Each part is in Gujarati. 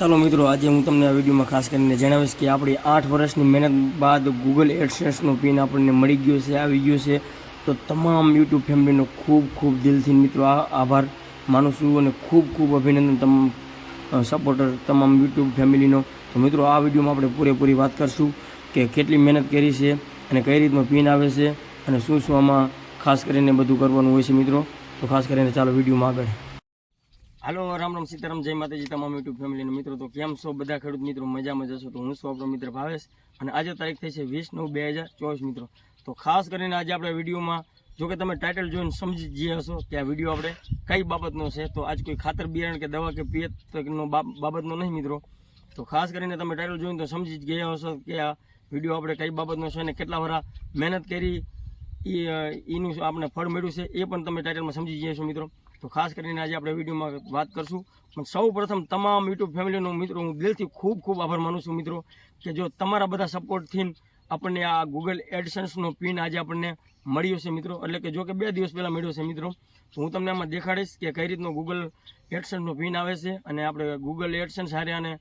ચાલો મિત્રો, આજે હું તમને આ વિડીયોમાં ખાસ કરીને જણાવીશ કે આપણી આઠ વર્ષની મહેનત બાદ ગૂગલ એડસેન્સનો પિન આપણને મળી ગયો છે, આવી ગયો છે. તો તમામ યુટ્યુબ ફેમિલીનો ખૂબ ખૂબ દિલથી મિત્રો આ આભાર માનું છું અને ખૂબ ખૂબ અભિનંદન તમામ સપોર્ટર તમામ યુટ્યુબ ફેમિલીનો. તો મિત્રો, આ વિડીયોમાં આપણે પૂરેપૂરી વાત કરશું કે કેટલી મહેનત કરી છે અને કઈ રીતનો પિન આવે છે અને શું શું આમાં ખાસ કરીને બધું કરવાનું હોય છે મિત્રો. તો ખાસ કરીને ચાલો વિડીયોમાં આગળ. હાલો, રામ રામ સીતારામ, જય માતાજી તમામ યુટ્યુબ ફેમિલીના મિત્રો. તો કેમ છો બધા ખેડૂત મિત્રો? મજામાં જશો તો હું છું આપણો મિત્ર ભાવેશ અને આજે તારીખ થઈ છે વીસ નવ બે હજાર ચોવીસ મિત્રો. તો ખાસ કરીને આજે આપણે વિડીયોમાં, જો કે તમે ટાઇટલ જોઈને સમજી જ ગયા હશો કે આ વીડિયો આપણે કઈ બાબતનો છે, તો આજ કોઈ ખાતર બિયારણ કે દવા કે પિયતનો બાબતનો નહીં મિત્રો. તો ખાસ કરીને તમે ટાઇટલ જોઈને તો સમજી જ ગયા હશો કે આ વીડિયો આપણે કઈ બાબતનો છે અને કેટલા વરા મહેનત કરી એનું આપણે ફળ મળ્યું છે, એ પણ તમે ટાઇટલમાં સમજી ગયા છો મિત્રો. તો ખાસ કરીને આજે આપણે વિડીયોમાં વાત કરશું. પણ સૌ પ્રથમ તમામ યુટ્યુબ ફેમિલીનો મિત્રો, હું દિલથી ખૂબ ખૂબ આભાર માનું છું મિત્રો, કે જો તમારા બધા સપોર્ટથી આપણને આ ગૂગલ એડસન્સનો પિન આજે આપણને મળ્યો છે મિત્રો. એટલે કે જો કે બે દિવસ પહેલાં મળ્યો છે મિત્રો. તો હું તમને આમાં દેખાડીશ કે કઈ રીતનો ગૂગલ એડસન્સનો પિન આવે છે અને આપણે ગૂગલ એડસન્સ હારે આને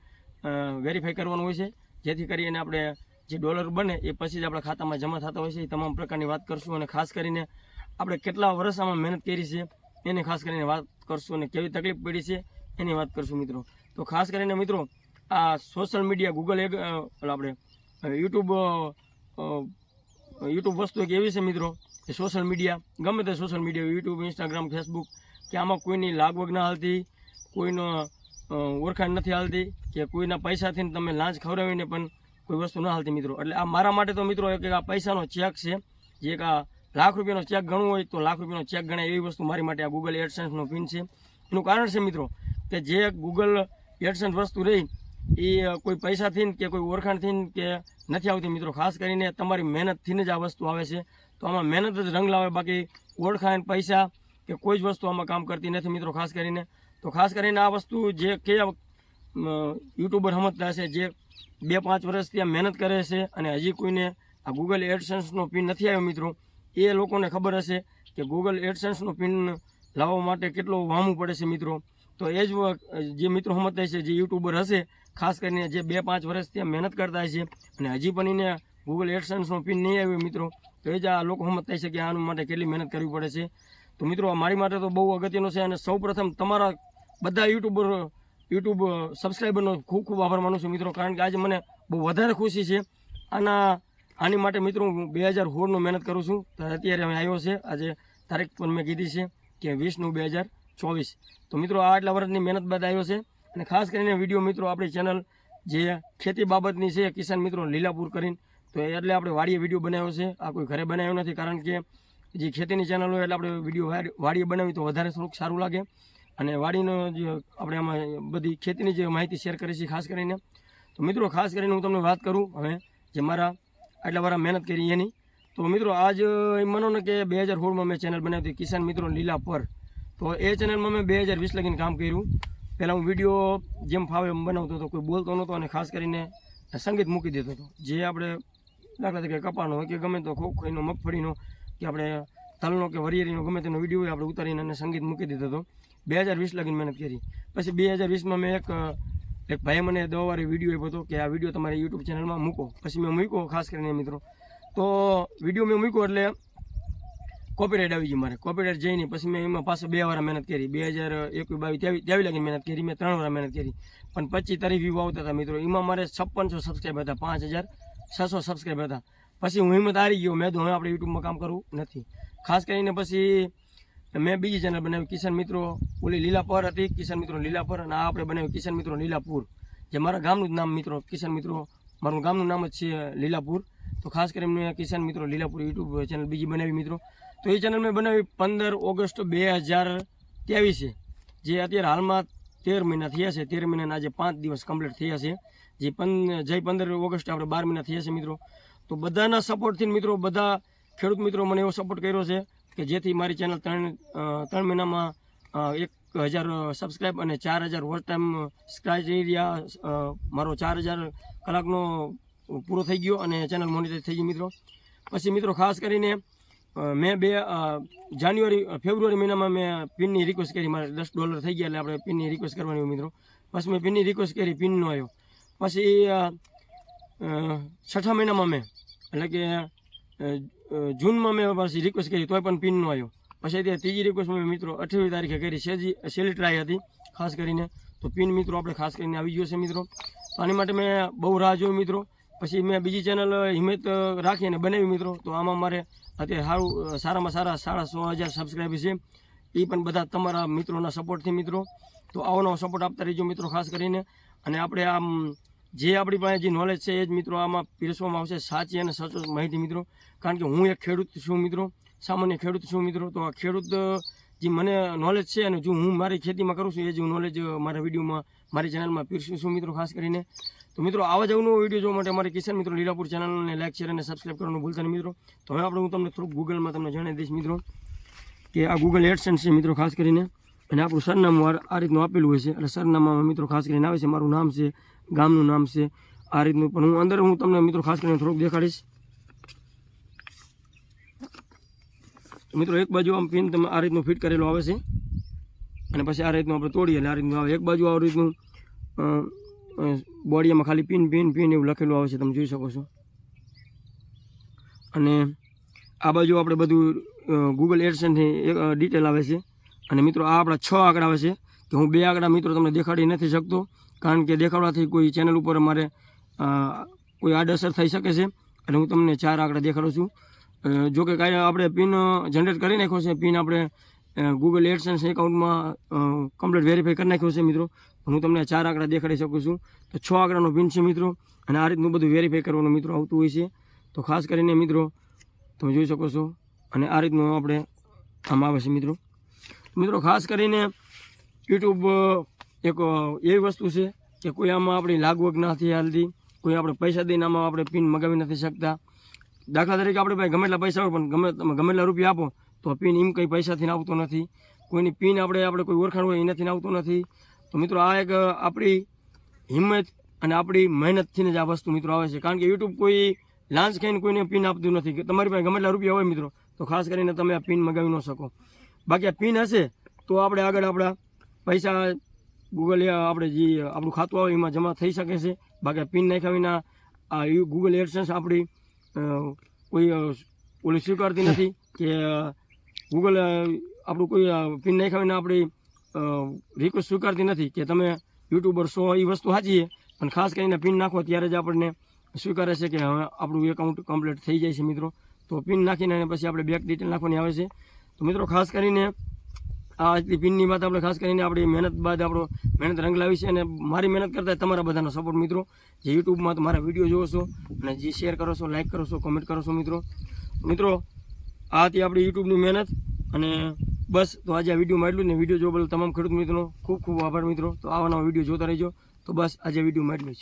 વેરીફાઈ કરવાનું હોય છે. જેથી કરીને આપણે જે ડોલર બને એ પછી જ આપણા ખાતામાં જમા થતા હોય છે. એ તમામ પ્રકારની વાત કરશું અને ખાસ કરીને આપણે કેટલા વર્ષ આમાં મહેનત કરી છે એની ખાસ કરીને વાત કરશું અને કેવી તકલીફ પડી છે એની વાત કરશું મિત્રો. તો ખાસ કરીને મિત્રો, આ સોશિયલ મીડિયા ગૂગલ એક આપણે યુટ્યુબ યુટ્યુબ વસ્તુ એક એવી છે મિત્રો કે સોશિયલ મીડિયા ગમે તે social media YouTube Instagram Facebook કે આમાં કોઈની લાગવગ ના હાલતી, કોઈનો ઓળખાણ નથી હાલતી, કે કોઈના પૈસાથી તમે લાંચ ખવડાવીને પણ કોઈ વસ્તુ ના હાલતી મિત્રો. એટલે આ મારા માટે તો મિત્રો એક આ પૈસાનો ચેક છે, જે એક આ લાખ રૂપિયાનો ચેક ગણવું હોય તો લાખ રૂપિયાનો ચેક ગણાય એવી વસ્તુ મારી માટે આ ગૂગલ એડસન્સનો પિન છે. એનું કારણ છે મિત્રો કે જે ગૂગલ એડસન્સ વસ્તુ રહી, એ કોઈ પૈસાથી કે કોઈ ઓળખાણથી કે નથી આવતી મિત્રો, ખાસ કરીને તમારી મહેનતથી જ આ વસ્તુ આવે છે. તો આમાં મહેનત જ રંગ લાવે, બાકી ઓળખાણ પૈસા કે કોઈ જ વસ્તુ આમાં કામ કરતી નથી મિત્રો, ખાસ કરીને. તો ખાસ કરીને આ વસ્તુ જે કયા યુટ્યુબર સમજતા છે જે બે પાંચ વર્ષથી આ મહેનત કરે છે અને હજી કોઈને આ ગૂગલ એડસન્સનો પિન નથી આવ્યો મિત્રો એ લોકોને ખબર હશે કે ગૂગલ એડસન્સનો પિન લાવવા માટે કેટલો વામું પડે છે મિત્રો. તો એ જ જે મિત્રો સમજતા છે જે યુટ્યુબર હશે, ખાસ કરીને જે બે પાંચ વર્ષથી મહેનત કરતા છે અને હજી પણ એને ગૂગલ એડસન્સનો પિન નહીં આવ્યો મિત્રો, તો એ જ આ લોકો સમજતા છે કે આનું માટે કેટલી મહેનત કરવી પડે છે. તો મિત્રો મારી માટે તો બહુ અગત્યનો છે અને સૌપ્રથમ તમારા બધા યુટ્યુબર યુટ્યુબ સબસ્ક્રાઈબરનો ખૂબ ખૂબ આભાર માનું છું મિત્રો, કારણ કે આજે મને બહુ વધારે ખુશી છે. આના આની માટે મિત્રો હું બે હજાર સોળનું મહેનત કરું છું. તો અત્યારે અમે આવ્યો છે. આજે તારીખ પણ મેં કીધી છે કે વીસનું બે હજાર ચોવીસ. તો મિત્રો આ આટલા વર્ષની મહેનત બાદ આવ્યો છે. અને ખાસ કરીને વીડિયો મિત્રો આપણી ચેનલ જે ખેતી બાબતની છે કિસાન મિત્રો લીલાપુર કરીને. તો એટલે આપણે વાડીએ વીડિયો બનાવ્યો છે. આ કોઈ ઘરે બનાવ્યો નથી કારણ કે જે ખેતીની ચેનલ હોય એટલે આપણે વીડિયો વાડીએ બનાવી તો વધારે થોડુંક સારું લાગે. અને વાડીનો જે આપણે આમાં બધી ખેતીની જે માહિતી શેર કરી છે ખાસ કરીને. તો મિત્રો ખાસ કરીને હું તમને વાત કરું. હવે જે મારા આટલા વાર મહેનત કરી એની. તો મિત્રો, આજ માનો ને કે બે હજાર સોળમાં મેં ચેનલ બનાવી હતી કિસાન મિત્રો લીલા પર. તો એ ચેનલમાં મેં બે હજાર વીસ લગીને કામ કર્યું. પહેલાં હું વીડિયો જેમ ફાવે એમ બનાવતો હતો, કોઈ બોલતો નહોતો અને ખાસ કરીને સંગીત મૂકી દેતો હતો. જે આપણે દાખલા તરીકે કપાનો હોય કે ગમે તો ખોખોઈનો મગફળીનો, કે આપણે તલનો કે વરિયેરીનો, ગમે તેનો વીડિયો હોય, આપણે ઉતારીને અને સંગીત મૂકી દીધો હતો. બે હજાર વીસ લગીને મહેનત કરી. પછી બે હજાર વીસમાં મેં એક એક ભાઈ મને દવાવાળી વીડિયો આપ્યો હતો કે આ વીડિયો તમારી યુટ્યુબ ચેનલમાં મૂકો. પછી મેં મૂક્યો, ખાસ કરીને મિત્રો. તો વીડિયો મેં મૂક્યો એટલે કોપીરાઇટ આવી ગઈ મારે. કોપીરાઇટ જઈને પછી મેં એમાં પાછો બે વાર મહેનત કરી. બે હજાર એકવીસ, બાવીસ ત્યાવી ત્યાવી લાગીને મહેનત કરી. મેં ત્રણ વાર મહેનત કરી. પણ પચીસ તારીખ વ્યૂ આવતા હતા મિત્રો. એમાં મારે છપ્પનસો સબસ્ક્રાઈબ હતા. પાંચ હજાર છસો સબસ્ક્રાઈબ હતા. પછી હું હિંમત હારી ગયો. મેં તો હવે આપણે યુટ્યુબમાં કામ કરવું નથી. ખાસ કરીને પછી મેં બીજી ચેનલ બનાવી કિસાન મિત્રો, ઓલી લીલાપર હતી કિસાન મિત્રો લીલાપર અને આ આપણે બનાવ્યું કિસાન મિત્રો લીલાપુર. જે મારા ગામનું જ નામ મિત્રો કિસાન મિત્રો, મારું ગામનું નામ જ છે લીલાપુર. તો ખાસ કરીને કિસાન મિત્રો લીલાપુર યુટ્યુબ ચેનલ બીજી બનાવી મિત્રો. તો એ ચેનલ મેં બનાવી પંદર ઓગસ્ટ બે હજાર ત્રેવીસે. જે અત્યારે હાલમાં તેર મહિના થયા છે. તેર મહિનાના આજે પાંચ દિવસ કમ્પ્લીટ થયા છે. જે પંદ જય પંદર ઓગસ્ટ આપણે બાર મહિના થયા છે મિત્રો. તો બધાના સપોર્ટથી મિત્રો, બધા ખેડૂત મિત્રો મને એવો સપોર્ટ કર્યો છે. કે જેથી મારી ચેનલ ત્રણ ત્રણ મહિનામાં એક હજાર સબસ્ક્રાઈબ અને ચાર હજાર વોચ ટાઈમ ક્રાઇટેરિયા મારો ચાર હજાર કલાકનો પૂરો થઈ ગયો અને ચેનલ મોનિટાઈઝ થઈ ગઈ મિત્રો. પછી મિત્રો ખાસ કરીને મેં બે જાન્યુઆરી ફેબ્રુઆરી મહિનામાં મેં પિનની રિક્વેસ્ટ કરી. મારે દસ ડોલર થઈ ગયા એટલે આપણે પિનની રિક્વેસ્ટ કરવાની મિત્રો. પછી મેં પિનની રિક્વેસ્ટ કરી, પિનનો આવ્યો. પછી છઠ્ઠા મહિનામાં મેં, એટલે કે જૂનમાં મેં પાછી રિક્વેસ્ટ કરી, તોય પણ પિન નો આવ્યો. પછી ત્યાં ત્રીજી રિક્વેસ્ટ મેં મિત્રો અઠ્યાવીસ તારીખે કરી સેજી છેલ્લી ટ્રાય હતી, ખાસ કરીને. તો પિન મિત્રો આપણે ખાસ કરીને આવી ગયો છે મિત્રો. આની માટે મેં બહુ રાહ જોઈ મિત્રો. પછી મેં બીજી ચેનલ હિંમત રાખી અને બનાવી મિત્રો. તો આમાં મારે અત્યારે સારું સારામાં સારા સાડા સો હજાર સબસ્ક્રાઈબર છે. એ પણ બધા તમારા મિત્રોના સપોર્ટથી મિત્રો. તો આવો નવો સપોર્ટ આપતા રહીજો મિત્રો ખાસ કરીને. અને આપણે આમ જે આપણી પાસે જે નોલેજ છે એ જ મિત્રો આમાં પીરસવામાં આવશે. સાચી અને સચોટ માહિતી મિત્રો. કારણ કે હું એક ખેડૂત છું મિત્રો. સામાન્ય ખેડૂત છું મિત્રો. તો આ ખેડૂત જે મને નોલેજ છે અને જો હું મારી ખેતીમાં કરું છું એ જ હું નોલેજ મારા વિડીયોમાં, મારી ચેનલમાં પીરસું છું મિત્રો, ખાસ કરીને. તો મિત્રો, આવા જ નવો વીડિયો જોવા માટે અમારી કિશન મિત્રો લીલાપુર ચેનલને લાઈક શેર અને સબસ્ક્રાઈબ કરવાનું ભૂલતા નહીં મિત્રો. તો હવે આપણે હું તમને થોડુંક ગૂગલમાં તમને જણાવી દઈશ મિત્રો, કે આ ગૂગલ એડસન્સ છે મિત્રો, ખાસ કરીને. અને આપણું સરનામું આ- રીતનું આપેલું હોય છે. એટલે સરનામામાં મિત્રો ખાસ કરીને આવે છે. મારું નામ છે ગામનું નામ છે. આ રીતનું. પણ હું અંદર, હું તમને મિત્રો ખાસ કરીને થોડુંક દેખાડીશ. મિત્રો, એક બાજુ આમ પિન તમે આ રીતનું ફિટ કરેલું આવે છે. અને પછી આ રીતનું આપણે તોડીએ આ રીતનું આવે. એક બાજુ આ રીતનું બોડીમાં ખાલી પિન પિન પિન એવું લખેલું આવે છે. તમે જોઈ શકો છો. અને આ બાજુ આપણે બધું ગૂગલ એડસન્સની એક ડિટેલ આવે છે. અને મિત્રો, આ આપણા છ આંકડા આવે છે. કે હું બે આંકડા મિત્રો તમને દેખાડી નથી શકતો. કારણ કે દેખાડવાથી કોઈ ચેનલ ઉપર અમારે કોઈ આડઅસર થઈ શકે છે. અને હું તમને ચાર આંકડા દેખાડું છું. જોકે કાંઈ આપણે પિન જનરેટ કરી નાખ્યો છે. પિન આપણે ગૂગલ એડસન્સ એકાઉન્ટમાં કમ્પ્લીટ વેરીફાઈ કરી નાખ્યો છે મિત્રો. હું તમને ચાર આંકડા દેખાડી શકું છું. તો છ આંકડાનો પિન છે મિત્રો. અને આ રીતનું બધું વેરીફાઈ કરવાનું મિત્રો આવતું હોય છે. તો ખાસ કરીને મિત્રો, તમે જોઈ શકો છો. અને આ રીતનું આપણે આમ આવે છે મિત્રો. મિત્રો ખાસ કરીને યુટ્યુબ એક એવી વસ્તુ છે કે કોઈ આમાં આપણી લાગવગ નથી હાલતી, કોઈ આપણે પૈસા દઈને આમાં આપણે પિન મગાવી નથી શકતા. દાખલા તરીકે આપણે પાસે ગમે એટલા પૈસા હોય, પણ ગમે, તમે ગમે એટલા રૂપિયા આપો, તો પિન એમ કંઈ પૈસાથી આવતો નથી. કોઈની પિન આપણે આપણે કોઈ ઓળખાણ હોય એનાથી આવતો નથી. તો મિત્રો આ એક આપણી હિંમત અને આપણી મહેનતથીને જ આ વસ્તુ મિત્રો આવે છે. કારણ કે યુટ્યુબ કોઈ લાંચ ખાઈને કોઈને પિન આપતું નથી. કે તમારી પાસે ગમે એટલા રૂપિયા હોય મિત્રો, તો ખાસ કરીને તમે આ પિન મગાવી ન શકો. બાકી આ પિન હશે, તો આપણે આગળ આપણા પૈસા ગૂગલ આપણે જે આપણું ખાતું આવે એમાં જમા થઈ શકે છે. બાકી પિન નાખ્યા વિના આ ગૂગલ એડસન્સ આપણી કોઈ ઓલી સ્વીકારતી નથી કે ગૂગલ આપણું કોઈ પિન નાખ્યા વિના આપણી રિક્વેસ્ટ સ્વીકારતી નથી કે તમે યુટ્યુબર શો એ વસ્તુ સાચીએ પણ ખાસ કરીને પિન નાખો ત્યારે જ આપણને સ્વીકારે છે કે હવે આપણું એકાઉન્ટ કમ્પ્લીટ થઈ જાય છે મિત્રો. તો પિન નાખીને પછી આપણે બેંક ડિટેલ નાખવાની આવે છે. તો મિત્રો ખાસ કરીને આ પિનની વાત આપણે ખાસ કરીને આપણી મહેનત બાદ આપણો મહેનત રંગ લાવી છે અને મારી મહેનત કરતાં તમારા બધાનો સપોર્ટ મિત્રો. જે યુટ્યુબમાં તમારા વીડિયો જોવો છો અને જે શેર કરો છો લાઇક કરો છો કોમેન્ટ કરો છો મિત્રો. મિત્રો, આ હતી આપણી યુટ્યુબની મહેનત અને બસ, તો આજે આ વિડીયોમાં એટલું ને વીડિયો જોવા બદલ તમામ ખેડૂત મિત્રોનો ખૂબ ખૂબ આભાર મિત્રો. તો આવા નવા વીડિયો જોતા રહેજો. તો બસ, આજે વિડીયોમાં એટલું જ.